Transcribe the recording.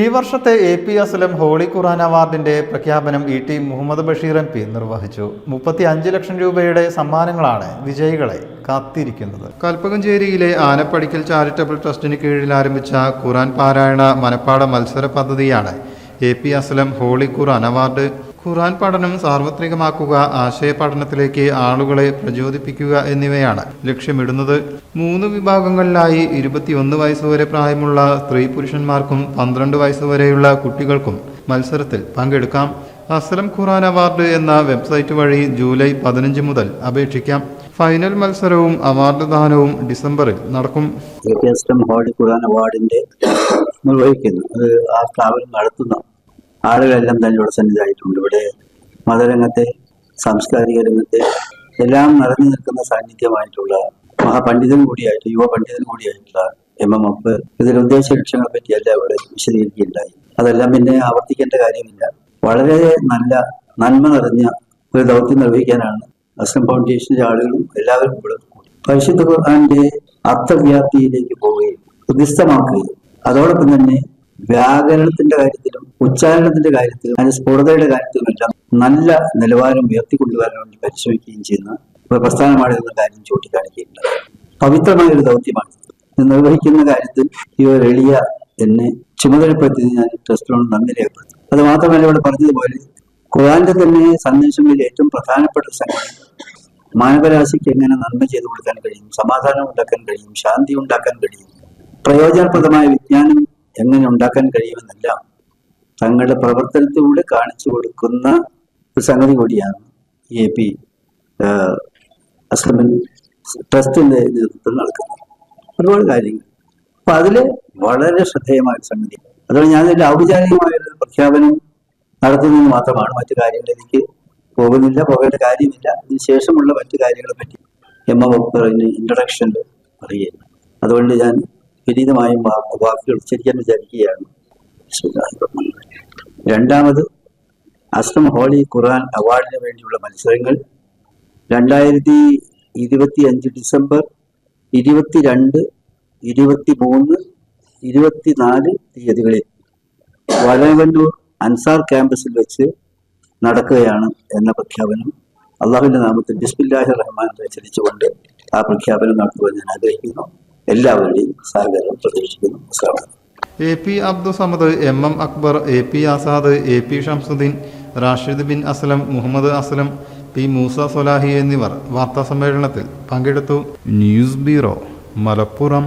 ഈ വർഷത്തെ A P Aslam holy Quran അവാർഡിന്റെ പ്രഖ്യാപനം E T Muhammad Basheer M P നിർവഹിച്ചു. മുപ്പത്തി അഞ്ച് ലക്ഷം രൂപയുടെ സമ്മാനങ്ങളാണ് വിജയികളെ കാത്തിരിക്കുന്നത്. കൽപ്പകഞ്ചേരിയിലെ ആനപ്പടിക്കൽ ചാരിറ്റബിൾ ട്രസ്റ്റിന് കീഴിൽ ആരംഭിച്ച ഖുറാൻ പാരായണ മനപ്പാട മത്സര പദ്ധതിയാണ് A P Aslam holy Quran award Quran പഠനം സാർവത്രികമാക്കുക ആശയ പഠനത്തിലേക്ക് ആളുകളെ പ്രചോദിപ്പിക്കുക എന്നിവയാണ് ലക്ഷ്യമിടുന്നത്. മൂന്ന് വിഭാഗങ്ങളിലായി ഇരുപത്തിയൊന്ന് വയസ്സുവരെ പ്രായമുള്ള സ്ത്രീ പുരുഷന്മാർക്കും പന്ത്രണ്ട് വയസ്സുവരെയുള്ള കുട്ടികൾക്കും മത്സരത്തിൽ പങ്കെടുക്കാം. അസ്ലം ഖുറാൻ അവാർഡ് എന്ന വെബ്സൈറ്റ് വഴി ജൂലൈ പതിനഞ്ച് മുതൽ അപേക്ഷിക്കാം. ഫൈനൽ മത്സരവും അവാർഡ് ദാനവും ഡിസംബറിൽ നടക്കും. അവാർഡിന്റെ നിർവഹിക്കുന്നു. അത് ആ സ്ഥാപനം നടത്തുന്ന. ആളുകളെല്ലാം തന്നെ ഇവിടെ സന്നിധായിട്ടുണ്ട് ഇവിടെ മതരംഗത്തെ സാംസ്കാരിക രംഗത്തെ എല്ലാം നിറഞ്ഞു നിൽക്കുന്ന സാന്നിധ്യമായിട്ടുള്ള മഹാപണ്ഡിതൻ കൂടിയായിട്ട് യുവ പണ്ഡിതൻ കൂടിയായിട്ടുള്ള എം എം എഫ് ഇതിൽ ഉദ്ദേശ ലക്ഷ്യങ്ങളെ പറ്റിയല്ല ഇവിടെ വിശദീകരിക്കുകയുണ്ടായി. അതെല്ലാം പിന്നെ ആവർത്തിക്കേണ്ട കാര്യമില്ല. വളരെ നല്ല നന്മ നിറഞ്ഞ ഒരു ദൗത്യം നിർവഹിക്കാനാണ് അസ്ലം ഫൗണ്ടേഷനിലെ ആളുകളും എല്ലാവരും ഇവിടെ പരിശുദ്ധ ഖുർആന്റെ അർത്ഥവ്യാപ്തിയിലേക്ക് പോവുകയും ഹൃദിസ്ഥമാക്കുകയും അതോടൊപ്പം തന്നെ വ്യാകരണത്തിന്റെ കാര്യത്തിലും ഉച്ചാരണത്തിന്റെ കാര്യത്തിലും അതിന് സ്ഫുടതയുടെ കാര്യത്തിലും എല്ലാം നല്ല നിലവാരം ഉയർത്തിക്കൊണ്ടുവരാൻ വേണ്ടി പരിശ്രമിക്കുകയും ചെയ്യുന്ന പ്രസ്ഥാനമാണ് എന്ന കാര്യം ചൂണ്ടിക്കാണിക്കുകയുണ്ട് പവിത്രമായ ഒരു ദൗത്യമാണ് നിർവഹിക്കുന്ന കാര്യത്തിൽ ഈ ഒരു എളിയ എന്നെ ചുമതലപ്പെടുത്തി ഞാൻ ട്രസ്റ്റിനോട് നന്ദി രേഖപ്പെടുത്തും അത് മാത്രമല്ല ഇവിടെ പറഞ്ഞതുപോലെ ഖുറാന്റെ തന്നെ സന്ദേശങ്ങളിൽ ഏറ്റവും പ്രധാനപ്പെട്ട സംഗതി മാനവരാശിക്ക് എങ്ങനെ നന്മ ചെയ്തു കൊടുക്കാൻ കഴിയും സമാധാനം ഉണ്ടാക്കാൻ കഴിയും ശാന്തി ഉണ്ടാക്കാൻ കഴിയും പ്രയോജനപ്രദമായ വിജ്ഞാനം എങ്ങനെ ഉണ്ടാക്കാൻ കഴിയുമെന്നെല്ലാം തങ്ങളുടെ പ്രവർത്തനത്തിലൂടെ കാണിച്ചു കൊടുക്കുന്ന ഒരു സംഗതി കൂടിയാണ് എ പി അസ്ലമൻ ട്രസ്റ്റിന്റെ നേതൃത്വം നടക്കുന്നത്. ഒരുപാട് കാര്യങ്ങൾ. അപ്പൊ അതിൽ വളരെ ശ്രദ്ധേയമായ സംഗതി. അതുകൊണ്ട് ഞാൻ ഇതിന്റെ ഔപചാരികമായ പ്രഖ്യാപനം നടത്തുന്നത് മാത്രമാണ് മറ്റു കാര്യങ്ങളിലേക്ക് പോകുന്നില്ല പോകേണ്ട കാര്യമില്ല. ഇതിന് ശേഷമുള്ള മറ്റു കാര്യങ്ങളെ പറ്റി എം എ വകുപ്പ് ഇൻട്രഡക്ഷനിൽ പറയുകയാണ്. അതുകൊണ്ട് ഞാൻ വിനീതമായും വാ- വാക്കുകൾ ഉച്ചരിക്കാൻ വിചാരിക്കുകയാണ് രണ്ടാമത് അസ്ലം ഹോളി ഖുറാൻ അവാർഡിന് വേണ്ടിയുള്ള മത്സരങ്ങൾ. രണ്ടായിരത്തി ഇരുപത്തി അഞ്ച് ഡിസംബർ ഇരുപത്തിരണ്ട് ഇരുപത്തി മൂന്ന് ഇരുപത്തിനാല് തീയതികളിൽ വലവന്നൂർ അൻസാർ ക്യാമ്പസിൽ വെച്ച് നടക്കുകയാണ് എന്ന പ്രഖ്യാപനം. അള്ളാഹുവിന്റെ നാമത്തിൽ ബിസ്മില്ലാഹി റഹ്മാൻ ചരിച്ചുകൊണ്ട് ആ പ്രഖ്യാപനം നടത്തുവാൻ ഞാൻ ആഗ്രഹിക്കുന്നു. എല്ലാവരുടെയും സഹകരണം പ്രതീക്ഷിക്കുന്നു. A P Abdussamad M M Akbar A P Azad A P Shamsuddin Rashid bin Aslam Muhammad Aslam P Moosa Solahi എന്നിവർ വാർത്താസമ്മേളനത്തിൽ പങ്കെടുത്തു. News bureau Malappuram.